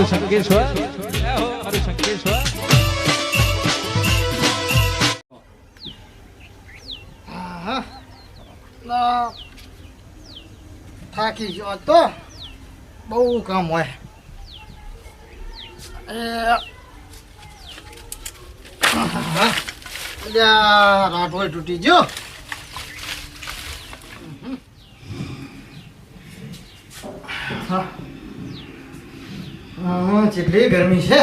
મારું શંકેશ્વર મારું શંકેશ્વર. થાકી ગયો તો બહુ કામ હોય. અલ્યા, રાઠોડ તૂટી ગયો હા. હા, કેટલી ગરમી છે.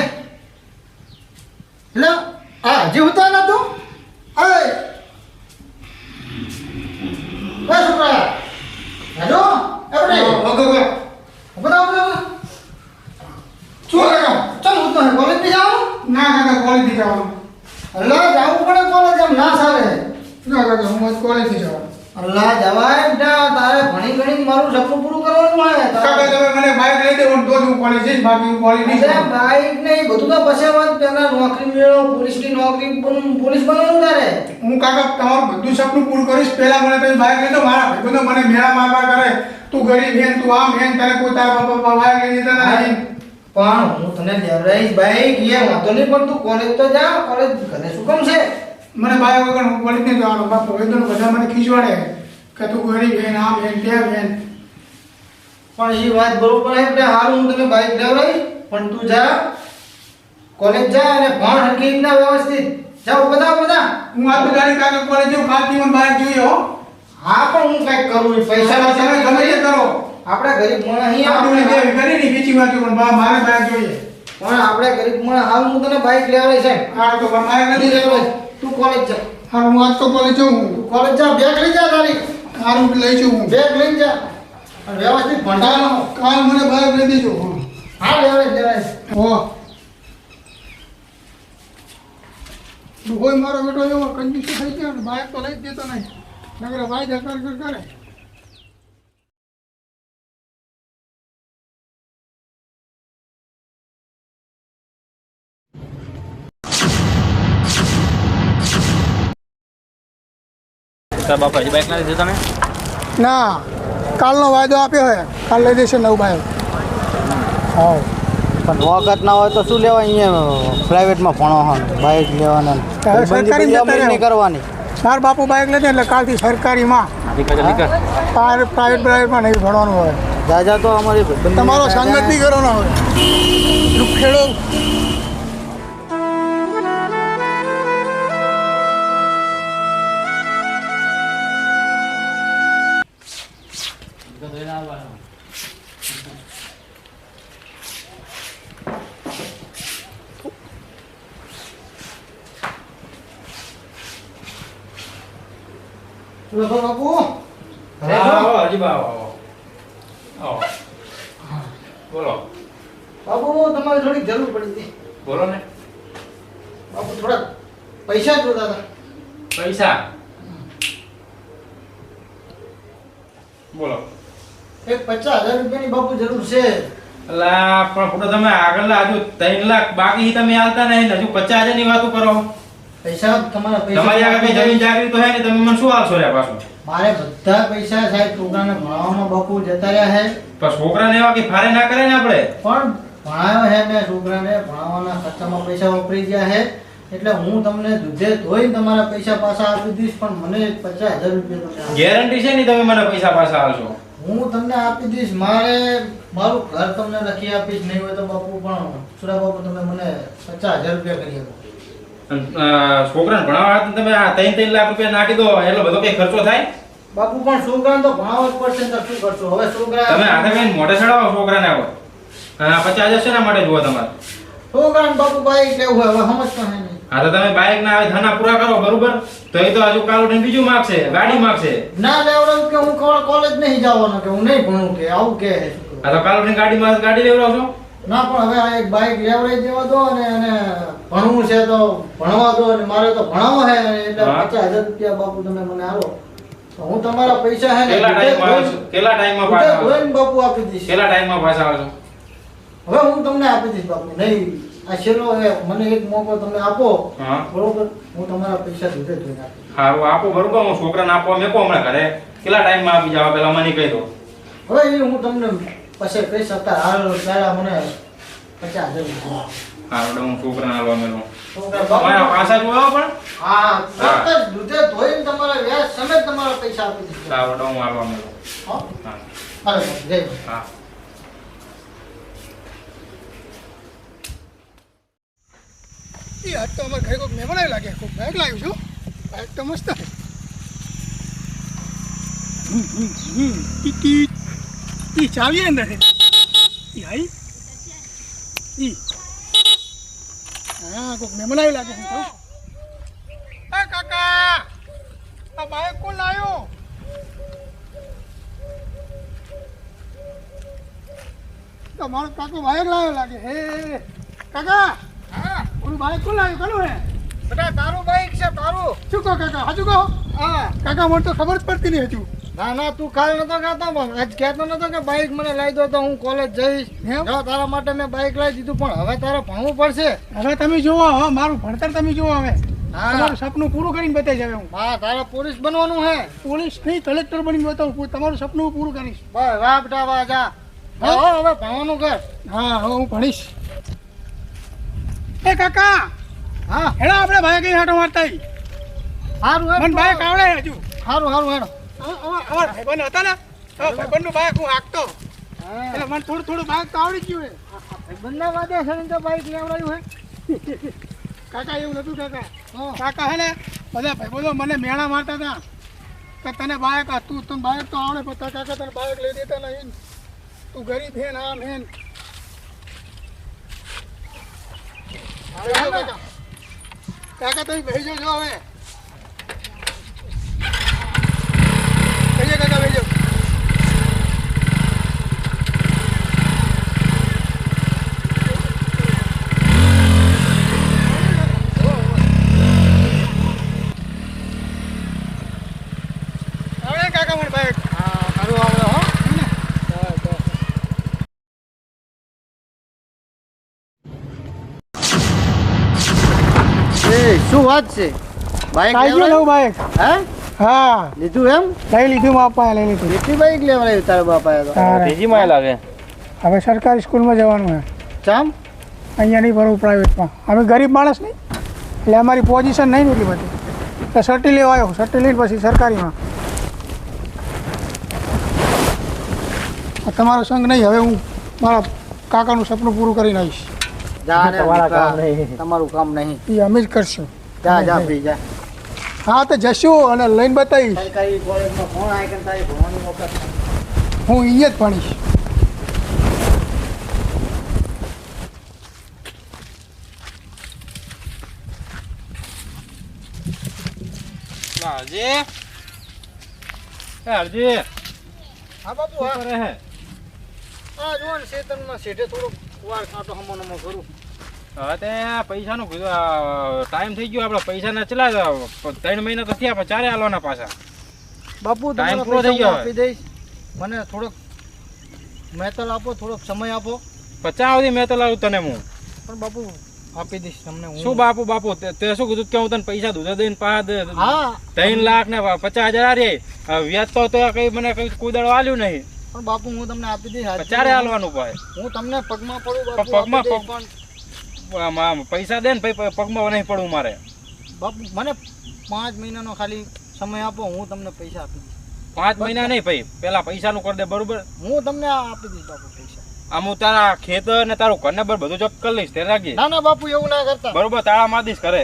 એટલે આ હજી ઉતાર નતું છોકરા. હેલો? બધા શું ચાલ હું તો કોલેજથી જાઉં. ના કાકા કોલેજથી જવાનું અલ્લા જાવું પડે કોલેજ એમ. ના સારે ના કાકા હું આજ કોલેજથી જવાનું અલ્લા જવાય તારે ભણી ગણી મારું સપનું પૂરું કાકા તમે મને બાઇક લઈ દેવો તો જ હું કોલેજ જઈશ બાકી હું કોલેજ નહીં જાઉં. બાઈક ને બધું તો પછી વાત પેલા નોકરી મેળવો પોલીસની નોકરી પોલીસ બનવાનું તારે? હું કાકા તમારું બધું સપનું પૂરું કરીશ. પહેલા મને તમે બાઇક લઈ દો મારા ભાઈબંધો મને મેળા મારવા કરે. તું ગરીબ હેન તું આમ હેન તને કોઈ તારા બાપા બાઇક લઈ દેતા નથી. પણ હું તને લેવરાઈશ બાઈક એ વાંધો નહીં પણ તું કોલેજ તો જા કોલેજ ઘરે શું કામ છે? મને બાઇક વગર હું કોલેજ નહીં જવાનું. બાપા ભાઈબંધો બધા મને ખીજવાડે કે તું ગરીબ હેન આમ હેન તેમ હેન પણ એ વાત બરોબર છે એટલે હારું હું તને બાઈક લેવડાવી પણ તું જા. કોલેજ જા અને ભણ હરખી રીતના વ્યવસ્થિત. જાઓ બધા બધા. હું આ ગાડી કાકા કોલેજ કાલથી મને બાઇક જોઈએ હો. હા પણ હું કંઈક કરું પૈસા તમે ગમે તે કરો. આપણે ગરીબ માણસ અહીં આપણે બે કરી ની બીજી વાત પણ મારે બાઇક જોઈએ. પણ આપણે ગરીબ માણસ હાલ હું તને બાઈક લેવડાવી છે આ તો મારે નથી લેવડાવી તું કોલેજ જા. હા હું આજ તો કોલેજ જાઉં. કોલેજ જા બેગ લઈ જા તારી. હારું લઈ જઉં. હું બેગ લઈ જા. અને વ્યવસ્થિત ભંડારો કાલ મને બાઇક લઈ દેજો. હા. લેવાય લેવાય હો. કોઈ મારો બેટો એવો કંજૂસ થઈ ગયો ને બાઇક તો લઈ જ દેતો નહીં. નગર વાયદા કર કર કરે. તારા બાપા હજી બાઇક ના લીધું તમે? ના. કાલનો વાયદો આપ્યો હોય કાલ લઈ દેશે નવું બાય હા પણ વખત ના હોય તો શું લેવા અહીંયા પ્રાઇવેટમાં ભણો હોય બાઇક લેવાના. સરકારી બંધી કરવાની. મારા બાપુ બાઇક લેતે એટલે કાલથી સરકારીમાં પ્રાઇવેટ પ્રાઇવેટમાં નહીં ભણવાનું હોય. દાદા તો અમારી તમારો સંગત નહીં કરવાનો હોય. ખેડો. બોલો. બાપુ તમારે થોડીક જરૂર પડી હતી. બોલો ને બાપુ થોડા પૈસા જોતા હતા. પૈસા? બોલો. એક પચાસ હજાર રૂપિયાની બાપુ જરૂર છે. અલા પણ ફોટો તમે આગળ હજુ ત્રણ લાખ બાકી તમે હાલતા નહીં હજુ પચાસ હજારની વાતો કરો. પૈસા તમારા તમારી આગળ કઈ જમીન જાગરી તો હે ને તમે મને શું હાલશો રે પાછું? મારે બધા પૈસા સાહેબ છોકરાને ભણાવવામાં બાપુ જતા રહ્યા છે. પણ છોકરાને એવા કે ફારે ના કરે ને આપણે? પણ ભણાયો છે મેં છોકરાને ભણાવવાના ખર્ચામાં પૈસા વાપરી ગયા છે. એટલે હું તમને દૂધે ધોઈને તમારા પૈસા પાછા આપી દઈશ પણ મને પચાસ હજાર રૂપિયા ગેરંટી છે ને તમે મને પૈસા પાછા આપશો? હું તમને આપી દઈશ મારે મારું ઘર તમને લખી આપીશ નહીં હોય તો બાપુ પણ સુરા બાપુ તમે મને પચાસ હજાર રૂપિયા કરી આપો. છોકરાને ભણાવવા તમે આ ત્રણ ત્રણ લાખ રૂપિયા નાખી દો એટલો બધો કઈ ખર્ચો થાય? બાપુ પણ છોકરાને તો ભણાવવા જ પડશે તો શું કરશો? હવે છોકરા તમે હાથે કઈ મોઢે ચડાવો છોકરાને આવો હા પચાસ હજાર શેના માટે જુઓ તમારે? છોકરાને બાપુ બાઈક લેવું હોય હવે સમજતા નહીં. હા તો તમે બાઈક ના આવે ધના પૂરા કરો બરોબર? તો એ તો હજુ કાલ ને બીજું માગશે ગાડી માગશે. ના લેવડાવું કે હું કોલેજ નહીં જવાનો કે હું નહીં ભણું કે આવું કે. હા તો કાલ ગાડી માં ગાડી લેવડાવશો? ના પણ હવે આ એક બાઈક લેવડાવી દેવા દો અને અને ભણવું છે તો ભણવા દો અને મારે તો ભણાવો હે એટલે પચાસ હજાર રૂપિયા બાપુ તમે મને આવો હું તમારા પૈસા હે કેટલા ટાઈમમાં કેટલા ટાઈમમાં પાછા આવશો? બાપુ આપી દઈશ. કેટલા ટાઈમમાં પાછા આવશો? હવે હું તમને આપી દઈશ બાપુ. નહીં આ છેલ્લો મને એક મોકો તમે આપો. બરોબર? હું તમારા પૈસા દૂધે ધોઈને આપીશ. સારું આપો બરોબર? હું છોકરાને આપવા મેકો હમણાં ઘરે. કેટલા ટાઈમમાં આપી જાવ? પેલા મને કહી દો. હવે એ હું તમને પછી કહી શકતા હાલ પહેલા મને પચાસ હજાર રૂપિયા હા એટલે હું છોકરાને આલવા મેલું તમારા પાછા જોવા પણ? હા તરત દૂધે ધોઈને તમારા વ્યાજ સમેત તમારા પૈસા આપી દીધા એટલે હું આલવા મેલું હા? હાલો જય હા. એ આજ તો અમારે ઘરે કોઈક મહેમાન લાગે કોઈક બાઇક લાવ્યું છું. બાઇક તો મસ્ત હમ, હમ, હમ. ઈ ઈ ઈ ચાવી અંદર છે ઈ આઈ. ઈ. હા કોઈક મહેમાન આવ્યા લાગે છે તો એ કાકા આ બાઇક કોણ લાવ્યો તમારો કાકો બાઇક લાવ્યો લાગે હે કાકા હા. ઓલું બાઇક કોણ લાવ્યું? કોનું હે? બેટા તારું બાઈક છે તારું. શું કહો કાકા? હાજુ કહો? હા. કાકા મને તો ખબર જ પડતી નહીં હજુ. ના ના તું કાલ નતો ખાતો પણ આજ કહેતો નતો કે બાઈક મને લાવી દો તો હું કોલેજ જઈશ. જો તારા માટે મેં બાઈક લાવી દીધું પણ હવે તારે ભણવું પડશે. હવે તમે જુઓ હવે મારું ભણતર તમે જુઓ હવે. હા. તમારું સપનું પૂરું કરીને બતાવી જાવ હું. હા તારે પોલીસ બનવાનું હે. પોલીસ નહીં કલેક્ટર બની બતાવું તમારું સપનું પૂરું કરીશ. બસ વાહ બેટા વાહ જા હવે ભણવાનું કર. હા હવે હું ભણીશ. એ કાકા! હા. હેડા આપણે ભાઈ કઈ હાટો મારતા સારું મને આવડે હજુ. સારું સારું હેડો. અમાર ભાઈબંધ હતા ને? હા, ભાઈબંધનું બાઈક હું હાંકતો. એટલે મને થોડું થોડું બાઈક તો આવડી ગયું હે બંને વાદે છે તો બાઈક લેવડાવ્યું હે. કાકા એવું નતું કાકા? કાકા હે ને બધા ભાઈબંધો મને મેળા મારતા હતા. કે તને બાઈક તું તને બાઈક તો આવડે પણ કાકા તને બાઈક લઈ દેતા નહીં તું ગરીબ હે ને આમ હે ને. કાકા કાકા તમે ભેજો જો હવે બેસી કાકા બેસી આવડે કાકા મને બાઈક હા સારું આવડે હો એ શું વાત છે બાઈક લઉં બાઈક હે હા. લીધું એમ? લઈ લીધું મારા પપ્પાએ લઈ લીધું. લીધી બાઈક લેવડાવી તારા બાપાએ તો? તારે. લાગે. હવે સરકારી સ્કૂલમાં જવાનું હે. ચામ? અહીંયા નહીં ભરવું પ્રાઇવેટમાં. અમે ગરીબ માણસ નહીં. એટલે અમારી પોઝિશન નહીં એટલી બધી. તો સર્ટી લેવા આવ્યો સર્ટી લઈને પછી સરકારીમાં. તમારો સંગ નહીં. હવે હું મારા કાકાનું સપનું પૂરું કરીને આવીશ જા ને તમારા કામ દીકરા. નહીં. તમારું કામ નહીં. એ અમે જ કરશું. જા જા ભાઈ જા. હા તો જશું અને લઈને બતાવીશ. હું અહીંયા જ ભણીશ. હરજી એ હરજી હા બાપુ હા. કરે હે? હા જુઓ ને શેતનમાં શેઠે થોડુંક વાર કાંટો હમો નમો કરું. હવે પૈસા નું ટાઈમ થઈ ગયો આપણે પૈસા ના ચલા ત્રણ મહિના તો થયા પણ ચારે આલવાના પાછા. બાપુ ટાઈમ પૂરો થઈ ગયો આપી દઈશ. મને થોડોક મહેતલ આપો થોડોક સમય આપો. પચાસ સુધી મેતલ આવું તને હું. પણ બાપુ આપી દઈશ તમને હું. શું બાપુ બાપુ તે શું કીધું? કે હું તને પૈસા દૂધ દઈને પા દે ત્રણ લાખ ને પચાસ હજાર રે વ્યાજ તો તો કઈ મને કઈ કુદળ વાલ્યું નહીં. પણ બાપુ હું તમને આપી દઈશ. ચારે આલવાનું ભાઈ. હું તમને પગમાં પડું પગમાં પૈસા દે ને ભાઈ પગમાં નહીં પડવું મારે. બાપુ મને પાંચ મહિનાનો ખાલી સમય આપો હું તમને પૈસા આપી દઈશ. પાંચ મહિના નહીં ભાઈ પેલા પૈસાનું કરી દે બરોબર? હું તમને આપી દઈશ બાપુ પૈસા. આમ હું તારા ખેતર ને તારું ઘર ને બધું જપ કરી લઈશ તે રાખી ના ના બાપુ એવું ના કરતા. બરોબર તાળા માર દઈશ કરે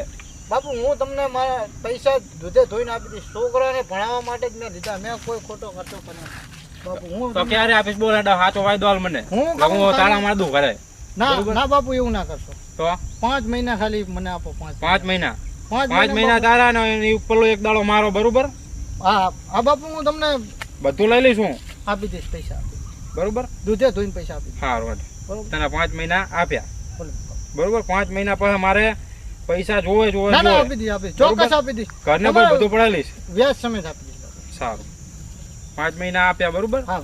બાપુ હું તમને મારા પૈસા દૂધે ધોઈને આપી દઈશ. છોકરાને ભણાવવા માટે જ મેં લીધા. મેં કોઈ ખોટો ખર્ચો કર્યો. બાપુ હું તો ક્યારે આપીશ બોલે હેડો સાચો વાયદો હાલ મને. હું તાળા માર દઉં ઘરે. ના ના બાપુ એવું ના કરશો. તો? પાંચ મહિના ખાલી મને આપો પાંચ પાંચ મહિના? પાંચ મહિના તારા ને એની એક દાડો મારો બરોબર? હા હા બાપુ હું તમને બધું લઈ લઈશ હું. આપી દઈશ પૈસા. બરોબર? દૂધે ધોઈને પૈસા આપી. સારું હેડ. તને પાંચ મહિના આપ્યા. બરોબર? પાંચ મહિના પછી મારે પૈસા જોવે જોવે ના ના આપી દઈશ આપી. ચોક્કસ આપી દઈશ. ઘરને બધું પડાવી લઈશ. વ્યાજ સમેત આપી દઈશ સારું. પાંચ મહિના આપ્યા બરોબર? હા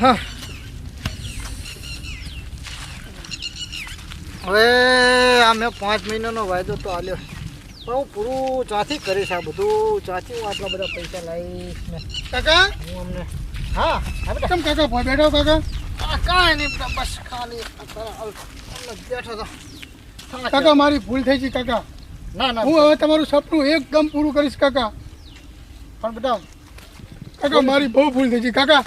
હા. હવે આ મેં પાંચ મહિનાનો વાયદો તો આલ્યો. પણ હું પૂરું ચાથી કરીશ આ બધું. ચાથી હું આટલા બધા પૈસા લાવીશ ને. કાકા? હું અમને હા કેમ કાકા ભાઈ બેઠો કાકા? કાંઈ નહીં બધા બસ ખાલી બેઠો તો. કાકા મારી ભૂલ થઈ છે કાકા. ના ના. હું હવે તમારું સપનું એકદમ પૂરું કરીશ કાકા. પણ બધા કાકા મારી બહુ ભૂલ થઈ છે કાકા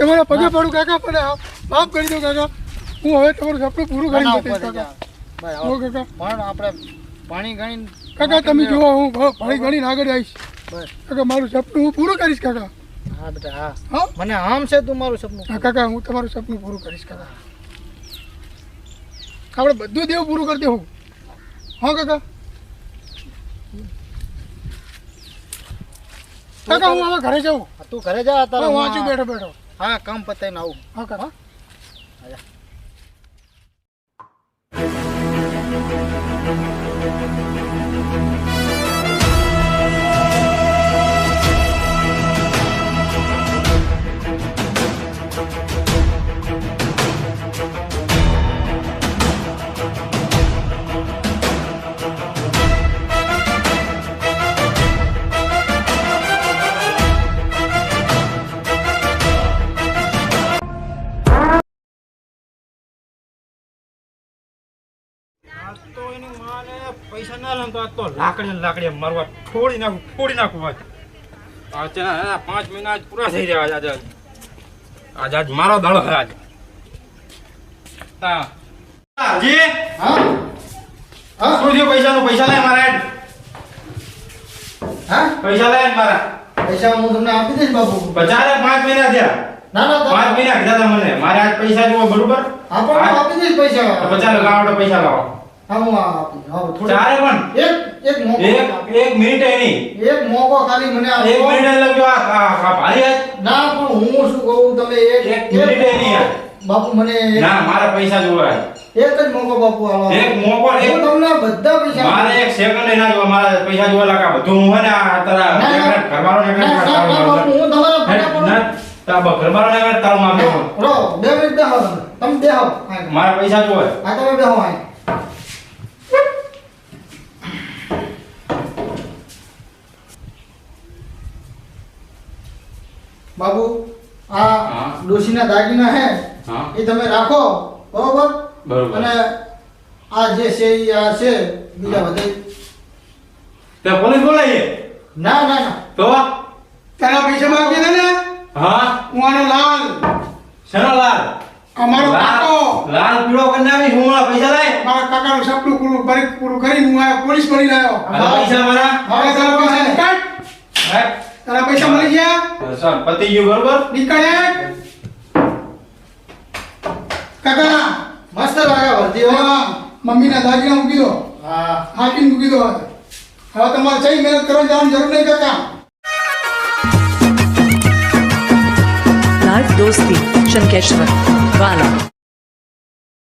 તમારા પગે પડું કાકા પણ માફ કરી દો કાકા. હું હવે તમારું સપનું પૂરું કરી દઈશ કાકા. હો કાકા. પણ આપણે પાણી ગણી કાકા તમે જુઓ હું પાણી ગણીને આગળ આવીશ. કાકા મારું સપનું હું પૂરું કરીશ કાકા. હા બેટા હા. હા? મને આમ છે તું મારું સપનું કાકા હું તમારું સપનું પૂરું કરીશ કાકા. આપણે બધું દેવું પૂરું કરી દેવું. હા કાકા. કાકા હું હવે ઘરે જાઉં. તું ઘરે જા તારે હું વાંચું બેઠો બેઠો. હા કામ પતાઈને આવું. હા? ના લે ને તો આ તો લાકડી લાકડી મારવા ફોડી નાખું ફોડી નાખું આજ આ છે ને આ પાંચ મહિના આજ પૂરા થઈ રહ્યા આજ આજ. આજ આજ મારો દાડો છે આજ. હા જી? હા? હા? શું થયું? પૈસાનું પૈસા લાય મારા હા? પૈસા લાય મારા. પૈસા હું તમને આપી દઈશ બાબુ બચારે પાંચ મહિના થયા. ના ના પાંચ મહિના કીધા મને. મારે આજ પૈસા જુઓ બરોબર? હા પણ આપી દઈશ પૈસા. લાવો તો પૈસા લાવો. આ ચારે પણ. એક એક મોકો એક એક મિનિટ એની. એક મોકો ખાલી મને આપો. એક મિનિટ લગજો આ આ- આ ભારી ના પણ હું શું કહું તમે એક એક મિનિટે નહીં બાપુ મને ના મારા પૈસા જોવા એક જ મોકો બાપુ એક મોકો એક તમને બધા પૈસા મારે એક સેકન્ડ એના જોવા મારા પૈસા જોવા લાગા. બધું હું ને આ તારા ના, ના. ઘરવાળો ના, ના, ના, હું તમારા ના, બ- ઘરવાળો નેકલેટ તારું માગો રો બે મિનિટ બેહો તમે. તમે બેહો મારા પૈસા જોવે હા, તમે બેહો હા બાબુ આ. ડોશીના દાગીના હે એ તમે રાખો બરોબર? અને આ જે છે એ આ છે બીજા બધે. તે પોલીસ બોલાઈએ ના ના ના. તો તારા પૈસા માગી દે ને. હા. હું આનો લાલ. સરો લાલ? અમારો કાકો. લાલ પીળો બનાવી હું મારા પૈસા લઈ મારા કાકાનું સપનું પૂરું કરી પૂરું કરીને હું આ પોલીસ બની રહ્યો. પૈસા મારા? હવે તારા પૈસા હે? તારા પૈસા મળી ગયા? ચાલ પતી ગયું બરોબર? નીકળે કાકા મસ્ત લાગે ભરતી હો. મમ્મીના દાગીના મૂકી દો હા. હાકીને મૂકી દો હવે તમારે જઈ મહેનત કરવા જવાની જરૂર નહીં કાકા. દોસ્તી શંકેશ્વર વાલા.